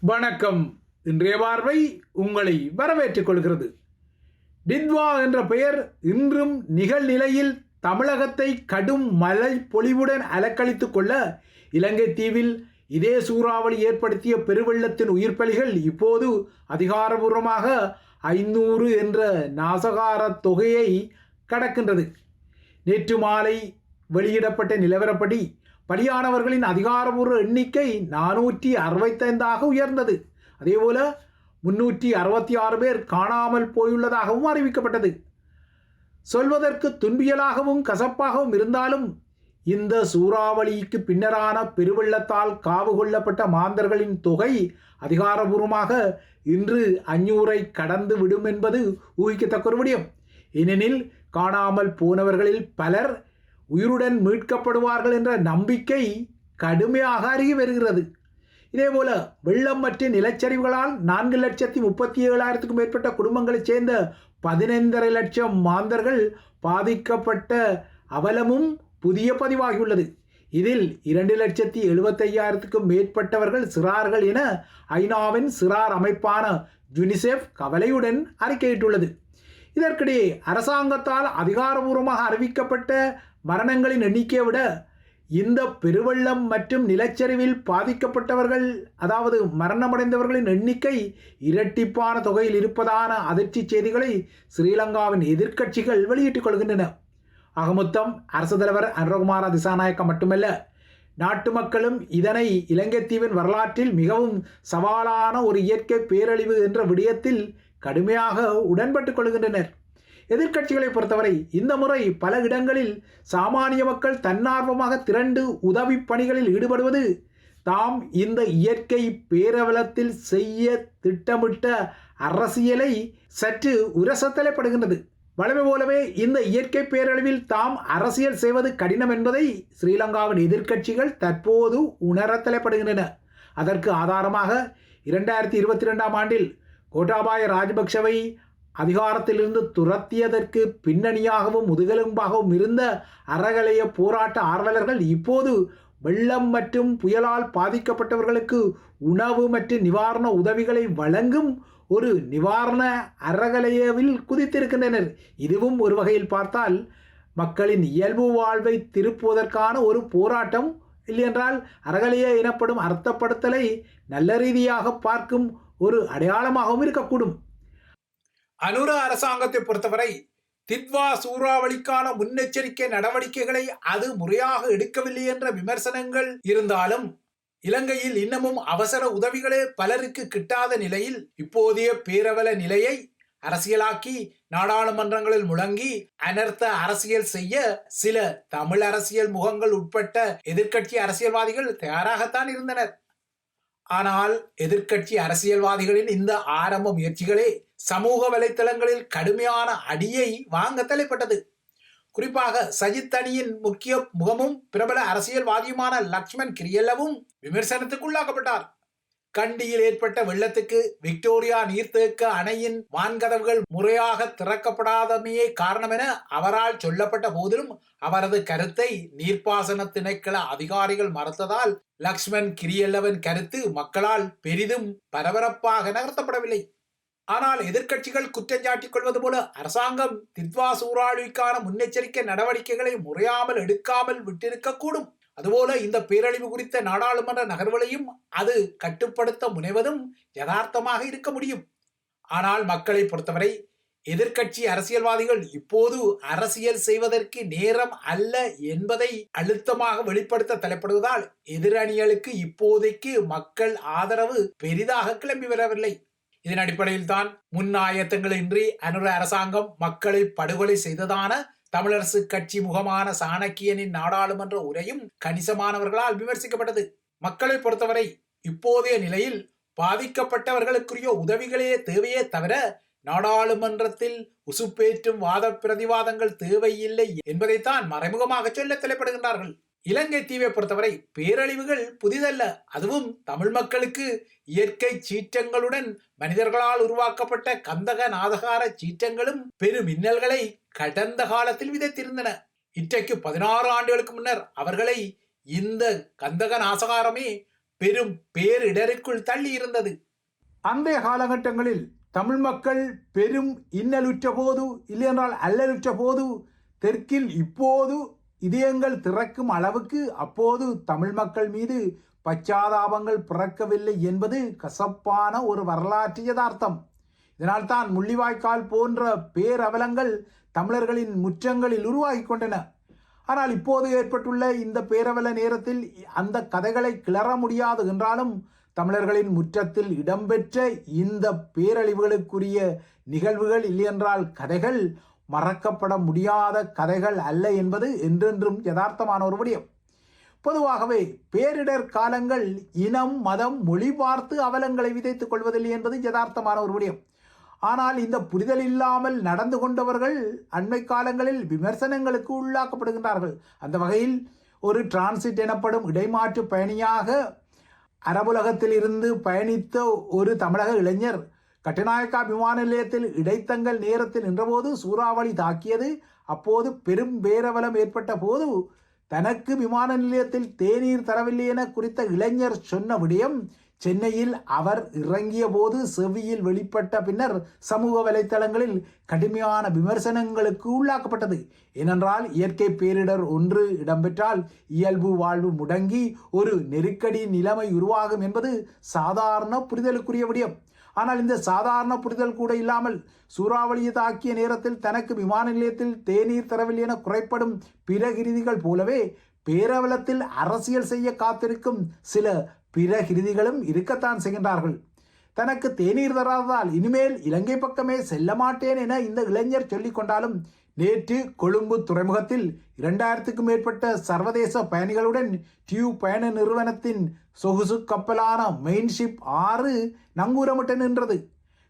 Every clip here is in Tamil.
வணக்கம். இன்றைய பார்வை உங்களை வரவேற்றுக் கொள்கிறது. டித்வா என்ற பெயர் இன்றும் நிகழ்நிலையில் தமிழகத்தை கடும் மழை பொழிவுடன் அலக்களித்துக் கொள்ள இலங்கை தீவில் இதே சூறாவளி ஏற்படுத்திய பெருவெள்ளத்தின் உயிர்ப்பலிகள் இப்போது அதிகாரபூர்வமாக ஐநூறு என்ற நாசகார தொகையை கடக்கின்றது. நேற்று மாலை வெளியிடப்பட்ட நிலவரப்படி பலியானவர்களின் அதிகாரபூர்வ எண்ணிக்கை நானூற்றி அறுபத்தைந்தாக உயர்ந்தது. அதேபோல முன்னூற்றி அறுபத்தி ஆறு பேர் காணாமல் போயுள்ளதாகவும் அறிவிக்கப்பட்டது. சொல்வதற்கு துன்பியலாகவும் கசப்பாகவும் இருந்தாலும் இந்த சூறாவளிக்கு பின்னரான பெருவெள்ளத்தால் காவு கொள்ளப்பட்ட மாந்தர்களின் தொகை அதிகாரபூர்வமாக இன்று அஞ்சூரை கடந்து விடும் என்பது ஊகிக்கத்தக்க ஒரு விடயம். ஏனெனில் காணாமல் போனவர்களில் பலர் உயிருடன் மீட்கப்படுவார்கள் என்ற நம்பிக்கை கடுமையாக அருகி வருகிறது. இதேபோல வெள்ளம் மற்றும் நிலச்சரிவுகளால் நான்கு லட்சத்தி முப்பத்தி ஏழாயிரத்துக்கும் மேற்பட்ட குடும்பங்களைச் சேர்ந்த பதினைந்தரை லட்சம் மாந்தர்கள் பாதிக்கப்பட்ட அவலமும் புதிய பதிவாகியுள்ளது. இதில் இரண்டு லட்சத்தி எழுபத்தையாயிரத்துக்கும் மேற்பட்டவர்கள் சிறார்கள் என ஐநாவின் சிறார் அமைப்பான யுனிசெஃப் கவலையுடன் அறிக்கையிட்டுள்ளது. இதற்கிடையே அரசாங்கத்தால் அதிகாரபூர்வமாக அறிவிக்கப்பட்ட மரணங்களின் எண்ணிக்கையை விட இந்த பெருவெள்ளம் மற்றும் நிலச்சரிவில் பாதிக்கப்பட்டவர்கள் அதாவது மரணமடைந்தவர்களின் எண்ணிக்கை இரட்டிப்பான தொகையில் இருப்பதான அதிர்ச்சி செய்திகளை ஸ்ரீலங்காவின் எதிர்க்கட்சிகள் வெளியிட்டுக் கொள்கின்றன. அகமுத்தம் அரசு தலைவர் அனுரகுமார திசாநாயக்க மட்டுமல்ல நாட்டு மக்களும் இதனை இலங்கை தீவின் வரலாற்றில் மிகவும் சவாலான ஒரு இயற்கை பேரழிவு என்ற விடயத்தில் கடுமையாக உடன்பட்டுக் கொள்கின்றனர். எதிர்க்கட்சிகளை பொறுத்தவரை இந்த முறை பல இடங்களில் சாமானிய மக்கள் தன்னார்வமாக திரண்டு உதவி பணிகளில் ஈடுபடுவது தாம் இந்த இயற்கை பேரவலத்தில் செய்ய திட்டமிட்ட அரசியலை சற்று உரசத்தலைப்படுகின்றது வளமை போலவே இந்த இயற்கை பேரழிவில் தாம் அரசியல் செய்வது கடினம் என்பதை ஸ்ரீலங்காவின் எதிர்க்கட்சிகள் தற்போது உணரத்தலைப்படுகின்றன அதற்கு ஆதாரமாக இரண்டாயிரத்தி இருபத்தி ரெண்டாம் ஆண்டில் கோட்டாபாய ராஜபக்ஷவை அதிகாரத்திலிருந்து துரத்தியதற்கு பின்னணியாகவும் முதுகெலும்பாகவும் இருந்த அறகலைய போராட்ட ஆர்வலர்கள் இப்போது வெள்ளம் மற்றும் புயலால் பாதிக்கப்பட்டவர்களுக்கு உணவு மற்றும் நிவாரண உதவிகளை வழங்கும் ஒரு நிவாரண அறகலையவில் குதித்திருக்கின்றனர். இதுவும் ஒரு வகையில் பார்த்தால் மக்களின் இயல்பு வாழ்வை திருப்புவதற்கான ஒரு போராட்டம் இல்லையென்றால் அறகலைய எனப்படும் அர்த்தப்படுத்தலை நல்ல ரீதியாக பார்க்கும் ஒரு அடையாளமாகவும் இருக்கக்கூடும். அனுர அரசாங்கத்தை பொறுத்தவரை தித்வா சூறாவளிக்கான முன்னெச்சரிக்கை நடவடிக்கைகளை அது முறையாக எடுக்கவில்லை என்ற விமர்சனங்கள் இருந்தாலும் இலங்கையில் இன்னமும் அவசர உதவிகளே பலருக்கு கிட்டாத நிலையில் இப்போதைய பேரவல நிலையை அரசியலாக்கி நாடாளுமன்றங்களில் முழங்கி அனர்த்த அரசியல் செய்ய சில தமிழ் அரசியல் முகங்கள் உட்பட்ட எதிர்க்கட்சி அரசியல்வாதிகள் தயாராகத்தான் இருந்தனர். ஆனால் எதிர்க்கட்சி அரசியல்வாதிகளின் இந்த ஆரம்ப முயற்சிகளே சமூக வலைத்தளங்களில் கடுமையான அடியை வாங்க தலைப்பட்டது. குறிப்பாக சஜித் அணியின் முக்கிய முகமும் பிரபல அரசியல்வாதியுமான லக்ஷ்மண் கிரியல்லவும் விமர்சனத்துக்குள்ளாக்கப்பட்டார். கண்டியில் ஏற்பட்ட வெள்ளத்துக்கு விக்டோரியா நீர்த்தேக்க அணையின் வான்கதவுகள் முறையாக திறக்கப்படாதமையே காரணம் என அவரால் சொல்லப்பட்ட போதிலும் அவரது கருத்தை நீர்ப்பாசன திணைக்கள அதிகாரிகள் மறுத்ததால் லக்ஷ்மண் கிரியல்லவன் கருத்து மக்களால் பெரிதும் பரபரப்பாக நகர்த்தப்படவில்லை. ஆனால் எதிர்க்கட்சிகள் குற்றஞ்சாட்டிக் கொள்வது போல அரசாங்கம் தித்வா சூறாவளிக்கான முன்னெச்சரிக்கை நடவடிக்கைகளை முறையாமல் எடுக்காமல் விட்டிருக்கக்கூடும். அதுபோல இந்த பேரழிவு குறித்த நாடாளுமன்ற நகர்வுகளையும் அது கட்டுப்படுத்த முனைவதும் யதார்த்தமாக இருக்க முடியும். ஆனால் மக்களை பொறுத்தவரை எதிர்க்கட்சி அரசியல்வாதிகள் இப்போது அரசியல் செய்வதற்கு நேரம் அல்ல என்பதை அழுத்தமாக வெளிப்படுத்த தலைப்படுவதால் எதிரணிகளுக்கு இப்போதைக்கு மக்கள் ஆதரவு பெரிதாக கிளம்பி வரவில்லை. இதன் அடிப்படையில் தான் முன் ஆயத்தங்களின்றி அனுர அரசாங்கம் மக்களை படுகொலை செய்ததான தமிழரசு கட்சி முகமான சாணக்கியனின் நாடாளுமன்ற உரையும் கணிசமானவர்களால் விமர்சிக்கப்பட்டது. மக்களை பொறுத்தவரை இப்போதைய நிலையில் பாதிக்கப்பட்டவர்களுக்குரிய உதவிகளே தேவையே தவிர நாடாளுமன்றத்தில் உசுப்பேற்றும் வாத பிரதிவாதங்கள் தேவையில்லை என்பதைத்தான் மறைமுகமாக சொல்ல தலைப்படுகின்றார்கள். இலங்கை தீவை பொறுத்தவரை பேரழிவுகள் புதிதல்ல. அதுவும் தமிழ் மக்களுக்கு இயற்கை சீற்றங்களுடன் மனிதர்களால் உருவாக்கப்பட்ட கந்தக நாதகார சீற்றங்களும் பெரும் மின்னல்களை கடந்த காலத்தில் விதைத்திருந்தன. இன்றைக்கு பதினாறு ஆண்டுகளுக்கு முன்னர் அவர்களை இந்த கந்தக நாசகாரமே பெரும் பேரிடருக்குள் தள்ளி இருந்தது அந்தைய காலகட்டங்களில் தமிழ் மக்கள் பெரும் இன்னலுற்ற போது இல்லையென்றால் அல்லலுற்ற போது தெற்கில் இப்போது இதயங்கள் திறக்கும் அளவுக்கு அப்போது தமிழ் மக்கள் மீது பச்சாதாபங்கள் பிறக்கவில்லை என்பது கசப்பான ஒரு வரலாற்று யதார்த்தம். இதனால்தான் முள்ளிவாய்க்கால் போன்ற பேரவலங்கள் தமிழர்களின் முற்றங்களில் உருவாகி கொண்டன ஆனால் இப்போது ஏற்பட்டுள்ள இந்த பேரவல நேரத்தில் அந்த கதைகளை கிளற முடியாது என்றாலும் தமிழர்களின் முற்றத்தில் இடம்பெற்ற இந்த பேரழிவுகளுக்குரிய நிகழ்வுகள் இல்லையென்றால் கதைகள் மறக்கப்பட முடியாத கதைகள் அல்ல என்பது என்றென்றும் யதார்த்தமான ஒரு விடயம். பொதுவாகவே பேரிடர் காலங்கள் இனம் மதம் மொழி பார்த்து அவலங்களை விதைத்துக் கொள்வதில்லை என்பது யதார்த்தமான ஒரு விடயம். ஆனால் இந்த புரிதல் இல்லாமல் நடந்து கொண்டவர்கள் அண்மை காலங்களில் விமர்சனங்களுக்கு உள்ளாக்கப்படுகின்றார்கள். அந்த வகையில் ஒரு டிரான்சிட் எனப்படும் இடைமாற்று பயணியாக அரபுலகத்தில் இருந்து பயணித்த ஒரு தமிழக இளைஞர் கட்டுநாயக்கா விமான நிலையத்தில் இடைத்தங்கல் நேரத்தில் நின்றபோது சூறாவளி தாக்கியது. அப்போது பெரும் பேரவலம் ஏற்பட்ட போது தனக்கு விமான நிலையத்தில் தேநீர் தரவில்லை என குறித்த இளைஞர் சொன்ன விடயம் சென்னையில் அவர் இறங்கிய போது செவியில் வெளிப்பட்ட பின்னர் சமூக வலைத்தளங்களில் கடுமையான விமர்சனங்களுக்கு உள்ளாக்கப்பட்டது. ஏனென்றால் இயற்கை பேரிடர் ஒன்று இடம்பெற்றால் இயல்பு வாழ்வு முடங்கி ஒரு நெருக்கடி நிலைமை உருவாகும் என்பது சாதாரண புரிதலுக்குரிய விடயம். ஆனால் இந்த சாதாரண புரிதல் கூட இல்லாமல் சூறாவளியை தாக்கிய நேரத்தில் தனக்கு விமான நிலையத்தில் தேநீர் தரவில்லை என குறைப்படும் பிரகிருதிகள் போலவே பேரவலத்தில் அரசியல் செய்ய காத்திருக்கும் சில பிரகிருதிகளும் இருக்கத்தான் செய்கின்றார்கள். தனக்கு தேநீர் தராததால் இனிமேல் இலங்கை பக்கமே செல்ல மாட்டேன் என இந்த இளைஞர் சொல்லிக் கொண்டாலும் நேற்று கொழும்பு துறைமுகத்தில் இரண்டாயிரத்துக்கும் மேற்பட்ட சர்வதேச பயணிகளுடன் டியூ பயண நிறுவனத்தின் சொகுசு கப்பலான மெயின்ஷிப் ஆறு நங்கூரமிட்டு நின்றது.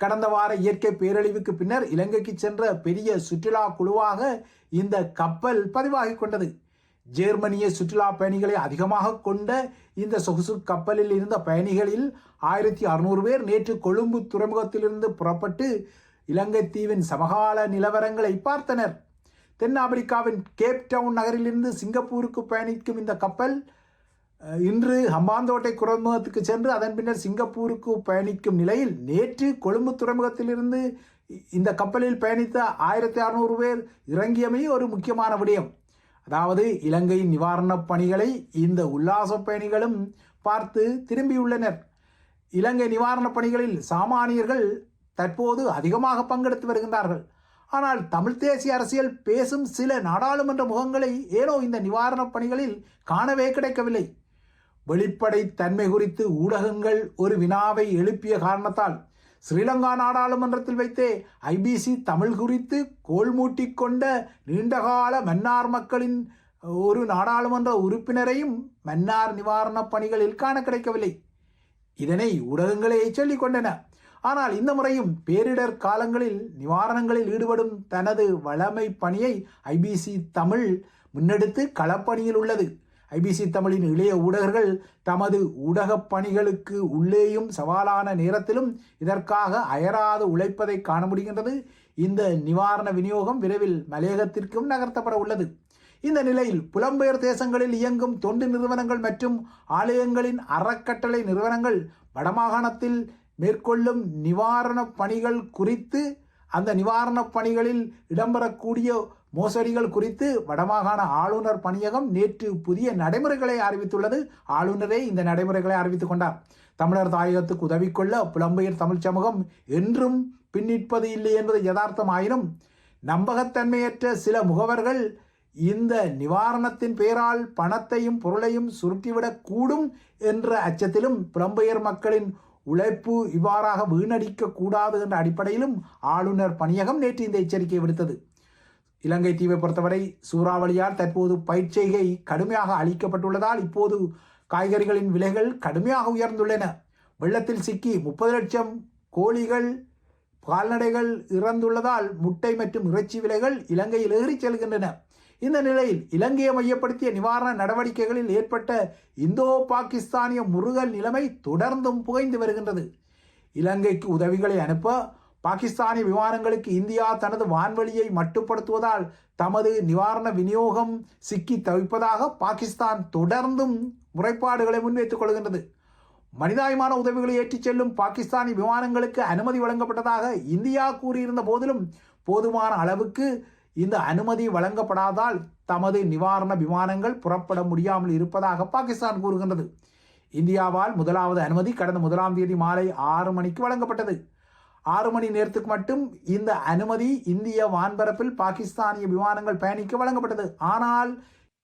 கடந்த வார இயற்கை பேரழிவுக்கு பின்னர் இலங்கைக்கு சென்ற பெரிய சுற்றுலா குழுவாக இந்த கப்பல் பதிவாகி கொண்டது. ஜெர்மனிய சுற்றுலா பயணிகளை அதிகமாக கொண்ட இந்த சொகுசு கப்பலில் இருந்த பயணிகளில் ஆயிரத்தி அறுநூறு பேர் நேற்று கொழும்பு துறைமுகத்திலிருந்து புறப்பட்டு இலங்கை தீவின் சமகால நிலவரங்களை பார்த்தனர். தென்னாப்பிரிக்காவின் கேப் டவுன் நகரிலிருந்து சிங்கப்பூருக்கு பயணிக்கும் இந்த கப்பல் இன்று ஹம்பாந்தோட்டை துறைமுகத்துக்கு சென்று அதன் பின்னர் சிங்கப்பூருக்கு பயணிக்கும் நிலையில் நேற்று கொழும்பு துறைமுகத்திலிருந்து இந்த கப்பலில் பயணித்த ஆயிரத்தி அறுநூறு பேர் இறங்கியமை ஒரு முக்கியமான விடயம். அதாவது இலங்கையின் நிவாரணப் பணிகளை இந்த உல்லாச பயணிகளும் பார்த்து திரும்பியுள்ளனர். இலங்கை நிவாரணப் பணிகளில் சாமானியர்கள் தற்போது அதிகமாக பங்கெடுத்து வருகின்றார்கள். ஆனால் தமிழ் தேசிய அரசியல் பேசும் சில நாடாளுமன்ற முகங்களை ஏனோ இந்த நிவாரணப் பணிகளில் காணவே கிடைக்கவில்லை. வெளிப்படை தன்மை குறித்து ஊடகங்கள் ஒரு வினாவை எழுப்பிய காரணத்தால் ஸ்ரீலங்கா நாடாளுமன்றத்தில் வைத்தே ஐபிசி தமிழ் குறித்து கோல்மூட்டி கொண்ட நீண்டகால மன்னார் மக்களின் ஒரு நாடாளுமன்ற உறுப்பினரையும் மன்னார் நிவாரணப் பணிகளில் காண கிடைக்கவில்லை. இதனை ஊடகங்களே சொல்லிக் கொண்டன. ஆனால் இந்த முறையும் பேரிடர் காலங்களில் நிவாரணங்களில் ஈடுபடும் தனது வளமை பணியை ஐபிசி தமிழ் முன்னெடுத்து களப்பணியில் உள்ளது. ஐபிசி தமிழின் இளைய ஊடகர்கள் தமது ஊடகப் பணிகளுக்கு உள்ளேயும் சவாலான நேரத்திலும் இதற்காக அயராது உழைப்பதை காண முடிகின்றது. இந்த நிவாரண விநியோகம் விரைவில் மலையகத்திற்கும் நகர்த்தப்பட உள்ளது. இந்த நிலையில் புலம்பெயர் தேசங்களில் இயங்கும் தொண்டு நிறுவனங்கள் மற்றும் ஆலயங்களின் அறக்கட்டளை நிறுவனங்கள் வடமாகாணத்தில் மேற்கொள்ளும் நிவாரணப் பணிகள் குறித்து அந்த நிவாரணப் பணிகளில் இடம்பெறக்கூடிய மோசடிகள் குறித்து வடமாகாண ஆளுநர் பணியகம் நேற்று புதிய நடைமுறைகளை அறிவித்துள்ளது. ஆளுநரே இந்த நடைமுறைகளை அறிவித்துக் கொண்டார். தமிழர் தாயகத்துக்கு உதவி கொள்ள புலம்பெயர் தமிழ் சமூகம் என்றும் பின்னிற்பது இல்லை என்பது யதார்த்தமாயினும் நம்பகத்தன்மையற்ற சில முகவர்கள் இந்த நிவாரணத்தின் பெயரால் பணத்தையும் பொருளையும் சுருட்டிவிடக் கூடும் என்ற அச்சத்திலும் புலம்பெயர் மக்களின் உழைப்பு இவ்வாறாக வீணடிக்க கூடாது என்ற அடிப்படையிலும் ஆளுநர் பணியகம் நேற்று இந்த எச்சரிக்கை விடுத்தது. இலங்கை தீவை பொறுத்தவரை சூறாவளியால் தற்போது பயிற்சிகை கடுமையாக அளிக்கப்பட்டுள்ளதால் இப்போது காய்கறிகளின் விலைகள் கடுமையாக உயர்ந்துள்ளன. வெள்ளத்தில் சிக்கி முப்பது லட்சம் கோழிகள் கால்நடைகள் இறந்துள்ளதால் முட்டை மற்றும் இறைச்சி விலைகள் இலங்கையில் ஏறிச் செல்கின்றன. இந்த நிலையில் இலங்கையை மையப்படுத்திய நிவாரண நடவடிக்கைகளில் ஏற்பட்ட இந்தோ பாகிஸ்தானிய முருகல் நிலைமை தொடர்ந்தும் புகைந்து வருகின்றது. இலங்கைக்கு உதவிகளை அனுப்ப பாகிஸ்தானிய விமானங்களுக்கு இந்தியா தனது வான்வழியை மட்டுப்படுத்துவதால் தமது நிவாரண விநியோகம் சிக்கி தவிப்பதாக பாகிஸ்தான் தொடர்ந்தும் முறைப்பாடுகளை முன்வைத்துக் கொள்கின்றது. மனிதாயமான உதவிகளை ஏற்றிச் செல்லும் பாகிஸ்தானி விமானங்களுக்கு அனுமதி வழங்கப்பட்டதாக இந்தியா கூறியிருந்த போதிலும் போதுமான அளவுக்கு இந்த அனுமதி வழங்கப்படாதால் தமது நிவாரண விமானங்கள் புறப்பட முடியாமல் இருப்பதாக பாகிஸ்தான் கூறுகின்றது. இந்தியாவால் முதலாவது அனுமதி கடந்த முதலாம் தேதி மாலை ஆறு மணிக்கு வழங்கப்பட்டது. ஆறு மணி நேரத்துக்கு மட்டும் இந்த அனுமதி இந்திய வான்பரப்பில் பாகிஸ்தானிய விமானங்கள் பயணிக்க வழங்கப்பட்டது. ஆனால்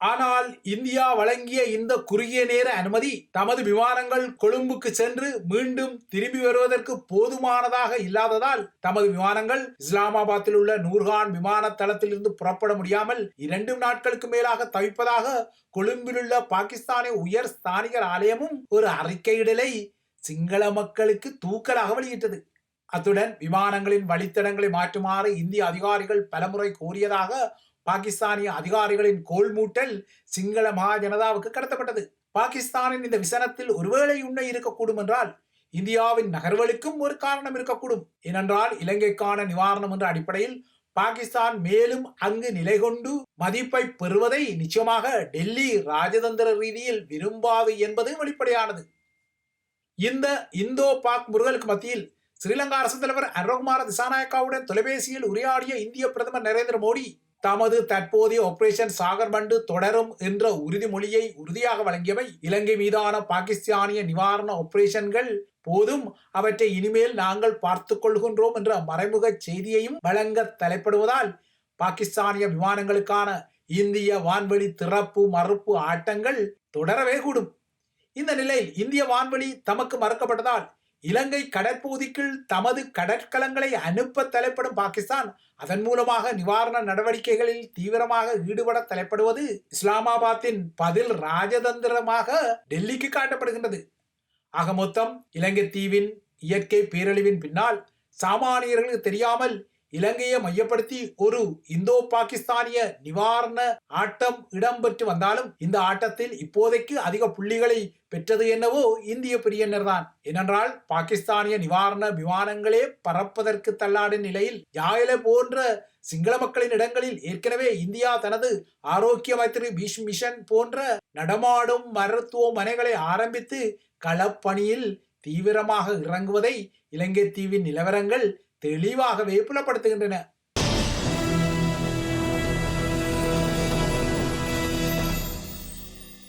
ஆனால் இந்தியா வழங்கிய இந்த குறுகிய நேர அனுமதி தமது விமானங்கள் கொழும்புக்கு சென்று மீண்டும் திரும்பி வருவதற்கு போதுமானதாக இல்லாததால் தமது விமானங்கள் இஸ்லாமாபாத்தில் உள்ள நூர்கான் விமான தளத்திலிருந்து புறப்பட முடியாமல் இரண்டு நாட்களுக்கு மேலாக தவிப்பதாக கொழும்பிலுள்ள பாகிஸ்தானிய உயர் ஸ்தானிகர் ஆலயமும் ஒரு அறிக்கையிடலை சிங்கள மக்களுக்கு தூக்கலாக வெளியிட்டது. அத்துடன் விமானங்களின் வழித்தடங்களை மாற்றுமாறு இந்திய அதிகாரிகள் பலமுறை கோரியதாக பாகிஸ்தானிய அதிகாரிகளின் கோல்மூட்டல் சிங்கள மகாஜனதாவுக்கு கடத்தப்பட்டது. பாகிஸ்தானின் இந்த விசனத்தில் ஒருவேளை உண்மை இருக்கக்கூடும் என்றால் இந்தியாவின் நகர்வலுக்கும் ஒரு காரணம் இருக்கக்கூடும். ஏனென்றால் இலங்கைக்கான நிவாரணம் என்ற அடிப்படையில் பாகிஸ்தான் மேலும் அங்கு நிலை கொண்டு மதிப்பை பெறுவதை நிச்சயமாக டெல்லி ராஜதந்திர ரீதியில் விரும்பாது என்பது வெளிப்படையானது. இந்த இந்தோ பாக் முருகலுக்கு மத்தியில் ஸ்ரீலங்கா அரசு தலைவர் அரோகுமார திசாநாயக்காவுடன் தொலைபேசியில் உரையாடிய இந்திய பிரதமர் நரேந்திர மோடி தமது தற்போதைய ஆபரேஷன் சாகர்பண்டு தொடரும் என்ற உறுதிமொழியை உறுதியாக வழங்கியவை. இலங்கை மீதான பாகிஸ்தானிய நிவாரண ஆபரேஷன்கள் போதும். அவற்றை இனிமேல் நாங்கள் பார்த்து கொள்கின்றோம் என்ற மறைமுக செய்தியையும் வழங்க தலைப்படுவதால் பாகிஸ்தானிய விமானங்களுக்கான இந்திய வான்வெளி திறப்பு மறுப்பு ஆட்டங்கள் தொடரவே கூடும். இந்த நிலையில் இந்திய வான்வெளி தமக்கு மறுக்கப்பட்டதால் இலங்கை கடற்பகுதிக்குள் தமது கடற்கலங்களை அனுப்ப தலைப்படும் பாகிஸ்தான் அதன் மூலமாக நிவாரண நடவடிக்கைகளில் தீவிரமாக ஈடுபட தலைப்படுவது இஸ்லாமாபாத்தின் பதில் ராஜதந்திரமாக டெல்லிக்கு காட்டப்படுகின்றது. ஆக மொத்தம் இலங்கை தீவின் இயற்கை பேரழிவின் பின்னால் சாமானியர்களுக்கு தெரியாமல் இலங்கையை மையப்படுத்தி ஒரு இந்தோ பாகிஸ்தானிய நிவாரண ஆட்டம் இடம்பெற்று வந்தாலும் இந்த ஆட்டத்தில் இப்போதைக்கு அதிக புள்ளிகளை பெற்றது என்னவோ இந்திய பிரியனர் தான். ஏனென்றால் பாகிஸ்தானிய நிவாரண விமானங்களே பறப்பதற்கு தள்ளாடும் நிலையில் யாயில போன்ற சிங்கள மக்களின் இடங்களில் ஏற்கனவே இந்தியா தனது ஆரோக்கிய மைத்திரி பீஷ் மிஷன் போன்ற நடமாடும் மருத்துவமனைகளை ஆரம்பித்து களப்பணியில் தீவிரமாக இறங்குவதை இலங்கை தீவின் நிலவரங்கள் தெளிவாகவே புலப்படுத்துகின்றன.